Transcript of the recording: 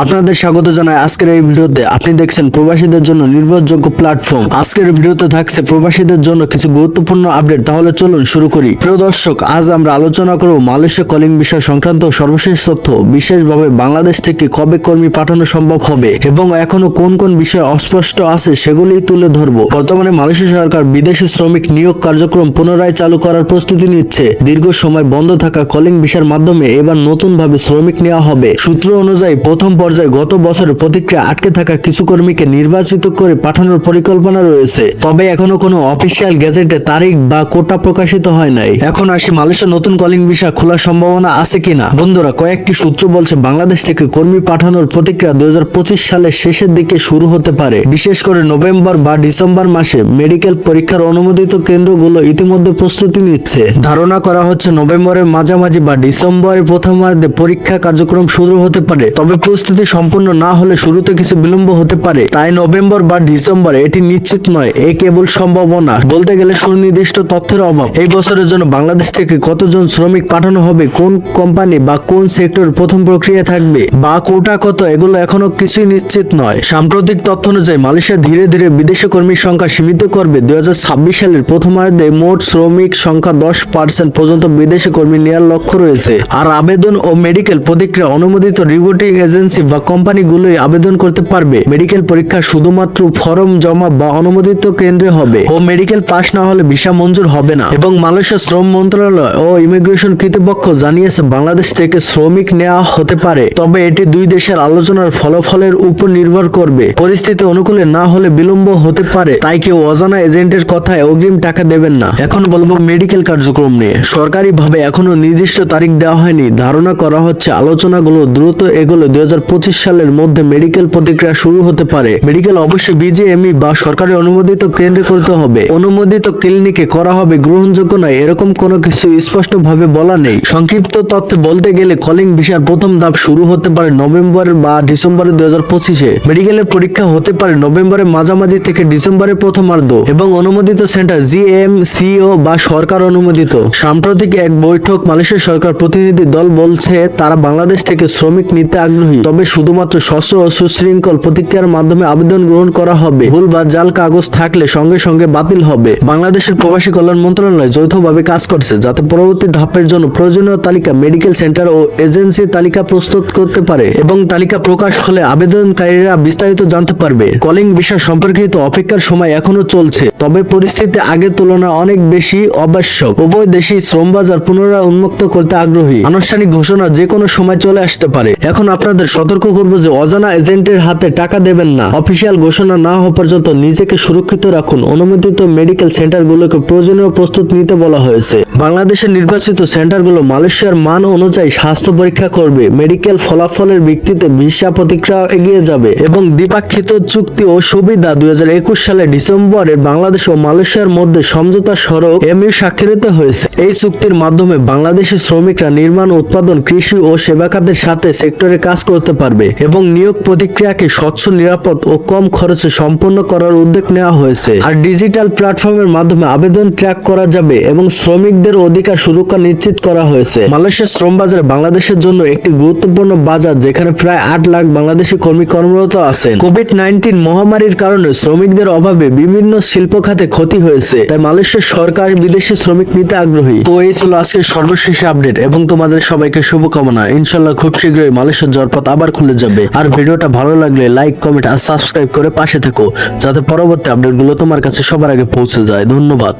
আপনাদের স্বাগত জানাই আজকের এই ভিডিওতে। আপনি দেখছেন প্রবাসীদের জন্য নির্ভরযোগ্য প্ল্যাটফর্ম। আজকের ভিডিওতে থাকছে প্রবাসীদের জন্য কিছু গুরুত্বপূর্ণ আপডেট। তাহলে চলুন শুরু করি। প্রিয় দর্শক, আজ আমরা আলোচনা করব মালয়েশিয়া কলিং বিষয় সংক্রান্ত সর্বশেষ তথ্য। বিশেষভাবে বাংলাদেশ থেকে কবে কর্মী পাঠানো সম্ভব হবে এবং এখনও কোন কোন বিষয় অস্পষ্ট আছে সেগুলি তুলে ধরব। বর্তমানে মালয়েশিয়া সরকার বিদেশি শ্রমিক নিয়োগ কার্যক্রম পুনরায় চালু করার প্রস্তুতি নিচ্ছে। দীর্ঘ সময় বন্ধ থাকা কলিং বিষয়ের মাধ্যমে এবার নতুনভাবে শ্রমিক নেওয়া হবে। সূত্র অনুযায়ী প্রথম পর্যায়ে গত বছরের প্রতিক্রিয়া আটকে থাকা কিছু কর্মীকে নির্বাচিত করে পাঠানোর পরিকল্পনা রয়েছে। তবে এখনও কোনো অফিসিয়াল গেজেটে তারিখ বা কোটা প্রকাশিত হয় নাই। এখন আসি মালয়েশিয়া নতুন কলিং বিষয় খোলার সম্ভাবনা আছে কিনা? বন্ধুরা, কয়েকটি সূত্র বলছে বাংলাদেশ থেকে কর্মী পাঠানোর প্রতিক্রিয়া দুই সালের শেষের দিকে শুরু হতে পারে। বিশেষ করে নভেম্বর বা ডিসেম্বর মাসে মেডিকেল পরীক্ষার অনুমোদিত কেন্দ্রগুলো ইতিমধ্যে প্রস্তুতি নিচ্ছে। ধারণা করা হচ্ছে নভেম্বরের মাঝামাঝি বা ডিসেম্বরের প্রথমার্ধে পরীক্ষা কার্যক্রম শুরু হতে পারে। তবে প্রস্তুতি সম্পূর্ণ না হলে শুরুতে কিছু বিলম্ব হতে পারে। তাই নভেম্বর বা ডিসেম্বর এটি নিশ্চিত নয়, এ কেবল সম্ভাবনা। বলতে গেলে সুনির্দিষ্ট তথ্যের অভাব। এই বছরের জন্য বাংলাদেশ থেকে কতজন শ্রমিক পাঠানো হবে, কোন কোম্পানি বা কোন সেক্টর প্রথম প্রক্রিয়া থাকবে, বা কোটা কত, এগুলো এখনও কিছুই নিশ্চিত নয়। সাম্প্রতিক তথ্য অনুযায়ী মালয়েশিয়া ধীরে ধীরে বিদেশি কর্মীর সংখ্যা সীমিত করবে। দুই হাজার ছাব্বিশ সালের প্রথমার্ধে মোট শ্রমিক সংখ্যা দশ পার্সেন্ট পর্যন্ত বিদেশি কর্মী নেওয়ার লক্ষ্য রয়েছে। আর আবেদন ও মেডিকেল প্রতিক্রিয়া অনুমোদিত রিপোর্টিং এজেন্সি বা কোম্পানিগুলোই আবেদন করতে পারবে। মেডিকেল পরীক্ষা শুধুমাত্র ফর্ম জমা বা অনুমোদিত কেন্দ্রে হবে ও মেডিকেল পাস না হলে ভিসা মঞ্জুর হবে না। এবং মালয়েশিয়া শ্রম মন্ত্রণালয় ও ইমিগ্রেশন কর্তৃপক্ষ জানিয়েছে, বাংলাদেশ থেকে শ্রমিক নেওয়া হতে পারে, তবে এটি দুই দেশের আলোচনার ফলাফলের উপর নির্ভর করবে। পরিস্থিতি অনুকূলে না হলে বিলম্ব হতে পারে, তাই কেউ অজানা এজেন্টের কথায় অগ্রিম টাকা দেবেন না। এখন বলব মেডিকেল কার্যক্রম নিয়ে। সরকারিভাবে এখনও নির্দিষ্ট তারিখ দেওয়া হয়নি। ধারণা করা হচ্ছে আলোচনাগুলো দ্রুত এগোলে দুই সালের মধ্যে মেডিকেল প্রতিক্রিয়া শুরু হতে পারে। মেডিকেল অবশ্যই বিজিএমই বা সরকারি অনুমোদিত কেন্দ্রে করতে হবে। অনুমোদিত ক্লিনিকে করা হবে গ্রহণযোগ্য নয়, এরকম কোনো কিছু স্পষ্ট ভাবে বলা নেই। সংক্ষিপ্ত তথ্যে বলতে গেলে কলিং ভিসার প্রথম ধাপ শুরু হতে পারে নভেম্বর বা ডিসেম্বরের দুই হাজার পঁচিশে মেডিকেলের পরীক্ষা হতে পারে নভেম্বরের মাঝামাঝি থেকে ডিসেম্বরের প্রথমার্ধ এবং অনুমোদিত সেন্টার জিএম সিও বা সরকার অনুমোদিত। সাম্প্রতিক এক বৈঠক মালয়েশিয়া সরকার প্রতিনিধি দল বলছে, তারা বাংলাদেশ থেকে শ্রমিক নিতে আগ্রহী। তবে শুধুমাত্র স্বচ্ছ ও সুশৃঙ্খল প্রতিক্রিয়ার মাধ্যমে আবেদন গ্রহণ করা হবে। ভুল বা জাল কাগজ থাকলে সঙ্গে সঙ্গে বাতিল হবে। বাংলাদেশের প্রবাসী কল্যাণ মন্ত্রণালয় যৌথভাবে কাজ করছে, যাতে পরবর্তী ধাপের জন্য প্রয়োজনীয় তালিকা মেডিকেল সেন্টার ও এজেন্সি তালিকা প্রস্তুত করতে পারে এবং তালিকা প্রকাশ হলে আবেদনকারীরা বিস্তারিত জানতে পারবে। কলিং বিষয় সম্পর্কিত অপেক্ষার সময় এখনও চলছে, তবে পরিস্থিতি আগের তুলনায় অনেক বেশি আবশ্যক উভয় দেশই শ্রম বাজার পুনরায় উন্মুক্ত করতে আগ্রহী। আনুষ্ঠানিক ঘোষণা যে কোনো সময় চলে আসতে পারে। এখন আপনাদের সতর্ক করব যে অজানা এজেন্টের হাতে টাকা দেবেন না। অফিসিয়াল ঘোষণা না হওয়া পর্যন্ত নিজেকে সুরক্ষিত রাখুন। অনুমোদিত মেডিকেল সেন্টারগুলোকে প্রয়োজনীয় প্রস্তুত নিতে বলা হয়েছে। বাংলাদেশের নির্বাচিত সেন্টারগুলো মালয়েশিয়ার মান অনুযায়ী স্বাস্থ্য পরীক্ষা করবে। মেডিকেল ফলাফলের ভিত্তিতে ভিসা প্রতিক্রিয়া এগিয়ে যাবে এবং দ্বিপাক্ষিক চুক্তি ও সুবিধা দুই সালে ডিসেম্বরে বাংলাদেশ ও মালয়েশিয়ার মধ্যে সমঝোতা সড়ক এমইউ স্বাক্ষরিত হয়েছে। এই চুক্তির মাধ্যমে বাংলাদেশি শ্রমিকরা নির্মাণ, উৎপাদন, কৃষি ও সেবা খাতের সাথে সেক্টরে কাজ করতে পারবে এবং নিয়োগ প্রতিক্রিয়াকে স্বচ্ছ, নিরাপদ ও কম খরচে সম্পন্ন করার উদ্যোগ নেওয়া হয়েছে। আর ডিজিটাল প্ল্যাটফর্মের মাধ্যমে আবেদন ট্র্যাক করা যাবে এবং শ্রমিকদের অধিকার সুরক্ষা নিশ্চিত করা হয়েছে। মালয়েশিয়া শ্রম বাজার বাংলাদেশের জন্য একটি গুরুত্বপূর্ণ বাজার যেখানে প্রায় আট লাখ বাংলাদেশি কর্মী কর্মরত আছেন। কোভিড নাইন্টিন মহামারীর কারণে শ্রমিকদের অভাবে বিভিন্ন শিল্প খাতে ক্ষতি হয়েছে। তাই মালয়েশিয়া সরকার বিদেশি শ্রমিক নিতে আগ্রহী। তো এই ছিল আজকের সর্বশেষ আপডেট এবং তোমাদের সবাইকে শুভকামনা। ইনশাল্লাহ খুব শীঘ্রই মালয়েশিয়ার জলপথ আবার খুলে যাবে। আর ভিডিওটা ভালো লাগলে লাইক, কমেন্ট আর সাবস্ক্রাইব করে পাশে থেকো, যাতে পরবর্তী আপডেটগুলো তোমার কাছে সবার আগে পৌঁছে যায়। ধন্যবাদ।